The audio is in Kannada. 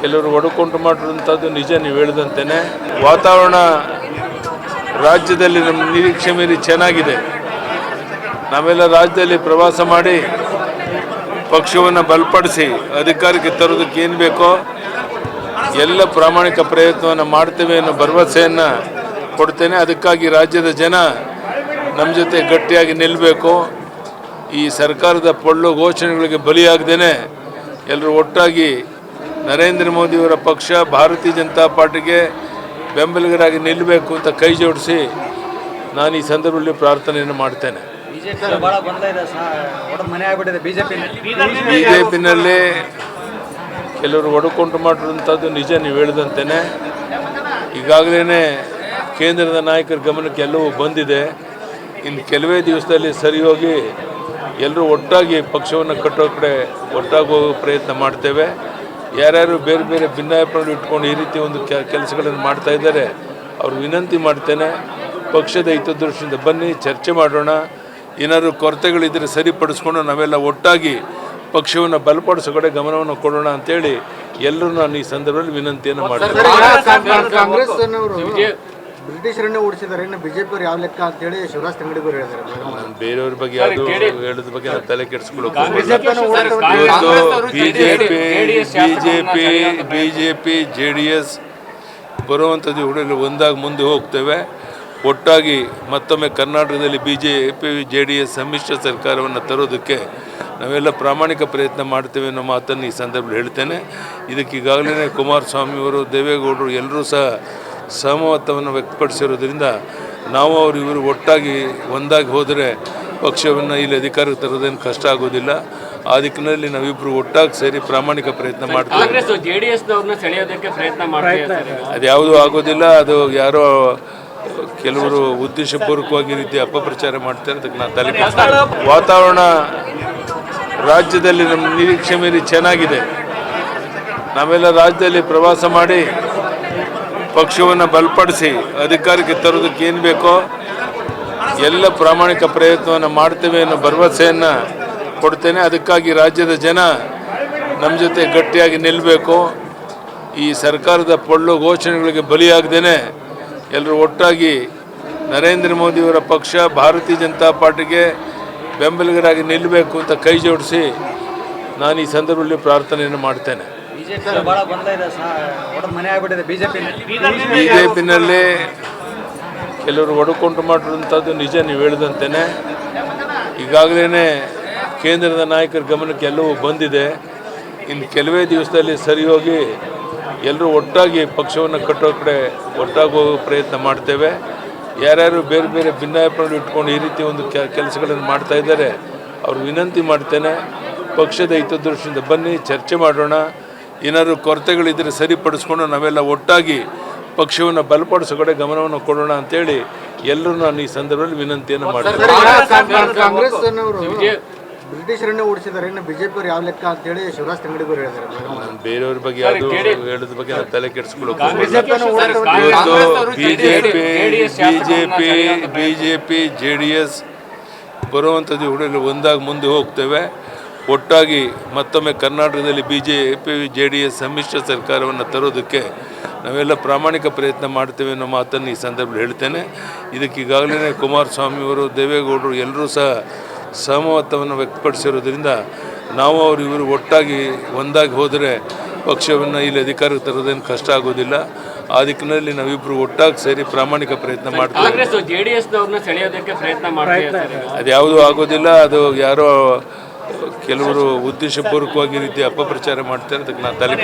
ಕೆಲವರು ಒಡಕೊಂಡು ಮಾಡಿರುವಂಥದ್ದು ನಿಜ ನೀವು ಹೇಳಿದಂತೆಯೇ ವಾತಾವರಣ ರಾಜ್ಯದಲ್ಲಿ ನಮ್ಮ ನಿರೀಕ್ಷೆ ಮೀರಿ ಚೆನ್ನಾಗಿದೆ. ನಾವೆಲ್ಲ ರಾಜ್ಯದಲ್ಲಿ ಪ್ರವಾಸ ಮಾಡಿ ಪಕ್ಷವನ್ನು ಬಲಪಡಿಸಿ ಅಧಿಕಾರಕ್ಕೆ ತರೋದಕ್ಕೆ ಏನು ಬೇಕೋ ಎಲ್ಲ ಪ್ರಾಮಾಣಿಕ ಪ್ರಯತ್ನವನ್ನು ಮಾಡ್ತೇವೆ ಅನ್ನೋ ಭರವಸೆಯನ್ನು ಕೊಡ್ತೇನೆ. ಅದಕ್ಕಾಗಿ ರಾಜ್ಯದ ಜನ ನಮ್ಮ ಜೊತೆ ಗಟ್ಟಿಯಾಗಿ ನಿಲ್ಲಬೇಕು ಈ ಸರ್ಕಾರದ ಪೊಳ್ಳು ಘೋಷಣೆಗಳಿಗೆ ಬಲಿಯಾಗದೇನೆ ಎಲ್ಲರೂ ಒಟ್ಟಾಗಿ ನರೇಂದ್ರ ಮೋದಿಯವರ ಪಕ್ಷ ಭಾರತೀಯ ಜನತಾ ಪಾರ್ಟಿಗೆ ಬೆಂಬಲಿಗರಾಗಿ ನಿಲ್ಲಬೇಕು ಅಂತ ಕೈ ಜೋಡಿಸಿ ನಾನು ಈ ಸಂದರ್ಭದಲ್ಲಿ ಪ್ರಾರ್ಥನೆಯನ್ನು ಮಾಡ್ತೇನೆ. ಬಿಜೆಪಿನಲ್ಲಿ ಕೆಲವರು ಒಡಕೊಂಡು ಮಾಡಿರುವಂಥದ್ದು ನಿಜ ನೀವು ಹೇಳಿದಂತೆಯೇ ಈಗಾಗಲೇ ಕೇಂದ್ರದ ನಾಯಕರ ಗಮನಕ್ಕೆ ಎಲ್ಲವೂ ಬಂದಿದೆ. ಇನ್ನು ಕೆಲವೇ ದಿವಸದಲ್ಲಿ ಸರಿ ಹೋಗಿ ಎಲ್ಲರೂ ಒಟ್ಟಾಗಿ ಪಕ್ಷವನ್ನು ಕಟ್ಟೋ ಕಡೆ ಒಟ್ಟಾಗಿ ಹೋಗೋ ಪ್ರಯತ್ನ ಮಾಡ್ತೇವೆ. ಯಾರ್ಯಾರು ಬೇರೆ ಬೇರೆ ಭಿನ್ನಾಭಿಪ್ರಾಯ ಇಟ್ಕೊಂಡು ಈ ರೀತಿ ಒಂದು ಕೆಲಸಗಳನ್ನು ಮಾಡ್ತಾ ಇದ್ದಾರೆ ಅವ್ರು ವಿನಂತಿ ಮಾಡ್ತೇನೆ ಪಕ್ಷದ ಹಿತದೃಷ್ಟಿಯಿಂದ ಬನ್ನಿ ಚರ್ಚೆ ಮಾಡೋಣ ಏನಾದರೂ ಕೊರತೆಗಳಿದ್ದರೆ ಸರಿಪಡಿಸ್ಕೊಂಡು ನಾವೆಲ್ಲ ಒಟ್ಟಾಗಿ ಪಕ್ಷವನ್ನು ಬಲಪಡಿಸೋ ಕಡೆ ಗಮನವನ್ನು ಕೊಡೋಣ ಅಂತೇಳಿ ಎಲ್ಲರೂ ನಾನು ಈ ಸಂದರ್ಭದಲ್ಲಿ ವಿನಂತಿಯನ್ನು ಅನ್ನೋರು. ಬ್ರಿಟಿಷರನ್ನೇ ಓಡಿಸಿದ್ದಾರೆ. ಇನ್ನು ಬಿಜೆಪಿ ಅವ್ರು ಯಾವ ಲೆಕ್ಕ ಅಂತ ಹೇಳಿ ಶಿವರಾಜ್ ತಂಗಡಿಗರು ಹೇಳಿದ್ದಾರೆ. ನಾನು ಬೇರೆಯವ್ರ ಬಗ್ಗೆ ಯಾವುದು ಹೇಳೋದ್ರ ಬಗ್ಗೆ ನಾನು ತಲೆ ಕೆಡಿಸ್ಕೊಳ್ಳೋಕೆ BJP BJP BJP J D S ಬರುವಂಥದ್ದು ಹುಡುಗರು ಒಂದಾಗಿ ಮುಂದೆ ಹೋಗ್ತೇವೆ. ಒಟ್ಟಾಗಿ ಮತ್ತೊಮ್ಮೆ ಕರ್ನಾಟಕದಲ್ಲಿ B J P J D S ಸಮ್ಮಿಶ್ರ ಸರ್ಕಾರವನ್ನು ತರೋದಕ್ಕೆ ನಾವೆಲ್ಲ ಪ್ರಾಮಾಣಿಕ ಪ್ರಯತ್ನ ಮಾಡ್ತೇವೆ ಅನ್ನೋ ಮಾತನ್ನು ಈ ಸಂದರ್ಭದಲ್ಲಿ ಹೇಳ್ತೇನೆ. ಇದಕ್ಕೆ ಈಗಾಗಲೇ ಕುಮಾರಸ್ವಾಮಿಯವರು ದೇವೇಗೌಡರು ಎಲ್ಲರೂ ಸಹ ಸಹಮತವನ್ನು ವ್ಯಕ್ತಪಡಿಸಿರೋದ್ರಿಂದ ನಾವು ಅವರು ಇವರು ಒಟ್ಟಾಗಿ ಒಂದಾಗಿ ಹೋದರೆ ಪಕ್ಷವನ್ನು ಇಲ್ಲಿ ಅಧಿಕಾರಕ್ಕೆ ತರೋದೇನು ಕಷ್ಟ ಆಗೋದಿಲ್ಲ. ಆ ದಿಕ್ಕಿನಲ್ಲಿ ನಾವಿಬ್ಬರು ಒಟ್ಟಾಗಿ ಸೇರಿ ಪ್ರಾಮಾಣಿಕ ಪ್ರಯತ್ನ ಮಾಡ್ತೀವಿ. ಅದು ಯಾವುದೂ ಆಗೋದಿಲ್ಲ. ಅದು ಯಾರೋ ಕೆಲವರು ಉದ್ದೇಶಪೂರ್ವಕವಾಗಿ ಈ ರೀತಿ ಅಪಪ್ರಚಾರ ಮಾಡ್ತಾರೆ. ಅದಕ್ಕೆ ನಾನು ತಲೆ ವಾತಾವರಣ ರಾಜ್ಯದಲ್ಲಿ ನಮ್ಮ ನಿರೀಕ್ಷೆ ಮೇಲೆ ಚೆನ್ನಾಗಿದೆ. ನಾವೆಲ್ಲ ರಾಜ್ಯದಲ್ಲಿ ಪ್ರವಾಸ ಮಾಡಿ ಪಕ್ಷವನ್ನು ಬಲಪಡಿಸಿ ಅಧಿಕಾರಕ್ಕೆ ತರೋದಕ್ಕೆ ಏನು ಬೇಕೋ ಎಲ್ಲ ಪ್ರಾಮಾಣಿಕ ಪ್ರಯತ್ನವನ್ನು ಮಾಡ್ತೇವೆ ಅನ್ನೋ ಭರವಸೆಯನ್ನು ಕೊಡ್ತೇನೆ. ಅದಕ್ಕಾಗಿ ರಾಜ್ಯದ ಜನ ನಮ್ಮ ಜೊತೆ ಗಟ್ಟಿಯಾಗಿ ನಿಲ್ಲಬೇಕು ಈ ಸರ್ಕಾರದ ಪೊಳ್ಳು ಘೋಷಣೆಗಳಿಗೆ ಬಲಿಯಾಗದೇನೆ ಎಲ್ಲರೂ ಒಟ್ಟಾಗಿ ನರೇಂದ್ರ ಮೋದಿಯವರ ಪಕ್ಷ, ಭಾರತೀಯ ಜನತಾ ಪಾರ್ಟಿಗೆ ಬೆಂಬಲಿಗರಾಗಿ ನಿಲ್ಲಬೇಕು ಅಂತ ಕೈ ಜೋಡಿಸಿ ನಾನು ಈ ಸಂದರ್ಭದಲ್ಲಿ ಪ್ರಾರ್ಥನೆಯನ್ನು ಮಾಡ್ತೇನೆ. ಬಿಜೆಪಿ ಬಹಳ ಗೊಂದಲ ಇದೆ ಒಡೆದು ಮನೆ ಆಗ್ಬಿಟ್ಟಿದೆ ಬಿಜೆಪಿ ಬಿ ಜೆ ಪಿನಲ್ಲಿ ಕೆಲವರು ಒಡಕೊಂಡು ಮಾಡಿರುವಂಥದ್ದು ನಿಜ ನೀವು ಹೇಳಿದಂತೆಯೇ ಈಗಾಗಲೇ ಕೇಂದ್ರದ ನಾಯಕರ ಗಮನಕ್ಕೆ ಎಲ್ಲವೂ ಬಂದಿದೆ. ಇನ್ನು ಕೆಲವೇ ದಿವಸದಲ್ಲಿ ಸರಿ ಹೋಗಿ ಎಲ್ಲರೂ ಒಟ್ಟಾಗಿ ಪಕ್ಷವನ್ನು ಕಟ್ಟೋ ಕಡೆ ಒಟ್ಟಾಗಿ ಹೋಗೋ ಪ್ರಯತ್ನ ಮಾಡ್ತೇವೆ. ಯಾರ್ಯಾರು ಬೇರೆ ಬೇರೆ ಭಿನ್ನಾಭಿಪ್ರಾಯ ಇಟ್ಕೊಂಡು ಈ ರೀತಿ ಒಂದು ಕೆಲಸಗಳನ್ನು ಮಾಡ್ತಾ ಇದ್ದಾರೆ, ಅವ್ರು ವಿನಂತಿ ಮಾಡ್ತೇನೆ. ಪಕ್ಷದ ಹಿತದೃಷ್ಟಿಯಿಂದ ಬನ್ನಿ, ಚರ್ಚೆ ಮಾಡೋಣ. ಏನಾದರೂ ಕೊರತೆಗಳಿದ್ದರೆ ಸರಿಪಡಿಸ್ಕೊಂಡು ನಾವೆಲ್ಲ ಒಟ್ಟಾಗಿ ಪಕ್ಷವನ್ನು ಬಲಪಡಿಸೋ ಕಡೆ ಗಮನವನ್ನು ಕೊಡೋಣ ಅಂತೇಳಿ ಎಲ್ಲರೂ ನಾನು ಈ ಸಂದರ್ಭದಲ್ಲಿ ವಿನಂತಿಯನ್ನು ಮಾಡ್ತೀನಿ. ಬ್ರಿಟಿಷರನ್ನೇ ಓಡಿಸಿದ್ದಾರೆ. ಇನ್ನು ಬಿಜೆಪಿ ಅವ್ರು ಯಾವ ಲೆಕ್ಕ ಅಂತ ಹೇಳಿ ಶಿವರಾಜ್ ಹೇಳಿದ್ದಾರೆ. ನಾನು ಬೇರೆಯವ್ರ ಬಗ್ಗೆ ಯಾವುದು ಹೇಳೋದ್ರ ಬಗ್ಗೆ ನಾನು ತಲೆ ಕೆಡಿಸ್ಕೊಳ್ಳೋಕೆ BJP BJP BJP J D S ಬರುವಂಥದ್ದು ಹುಡುಗರು ಒಂದಾಗಿ ಮುಂದೆ ಹೋಗ್ತೇವೆ. ಒಟ್ಟಾಗಿ ಮತ್ತೊಮ್ಮೆ ಕರ್ನಾಟಕದಲ್ಲಿ B J P J D S ಸಮ್ಮಿಶ್ರ ಸರ್ಕಾರವನ್ನು ತರೋದಕ್ಕೆ ನಾವೆಲ್ಲ ಪ್ರಾಮಾಣಿಕ ಪ್ರಯತ್ನ ಮಾಡ್ತೇವೆ ಅನ್ನೋ ಮಾತನ್ನು ಈ ಸಂದರ್ಭದಲ್ಲಿ ಹೇಳ್ತೇನೆ. ಇದಕ್ಕೆ ಈಗಾಗಲೇ ಕುಮಾರಸ್ವಾಮಿಯವರು ದೇವೇಗೌಡರು ಎಲ್ಲರೂ ಸಹ ಸಹಮತವನ್ನು ವ್ಯಕ್ತಪಡಿಸಿರೋದ್ರಿಂದ ನಾವು ಅವರು ಇವರು ಒಟ್ಟಾಗಿ ಒಂದಾಗಿ ಹೋದರೆ ಪಕ್ಷವನ್ನು ಇಲ್ಲಿ ಅಧಿಕಾರಕ್ಕೆ ತರೋದೇನು ಕಷ್ಟ ಆಗೋದಿಲ್ಲ. ಆ ದಿಕ್ಕಿನಲ್ಲಿ ನಾವಿಬ್ಬರು ಒಟ್ಟಾಗಿ ಸೇರಿ ಪ್ರಾಮಾಣಿಕ ಪ್ರಯತ್ನ ಮಾಡ್ತೀವಿ. ಇದ್ದಾರೆ ಅದ್ಯಾವುದೂ ಆಗೋದಿಲ್ಲ ಅದು ಯಾರೋ ಕೆಲವರು ಉದ್ದೇಶಪೂರ್ವಕವಾಗಿ ರೀತಿ ಅಪಪ್ರಚಾರ ಮಾಡ್ತಾರೆ ಅದಕ್ಕೆ ನಾನು ತಲೆ.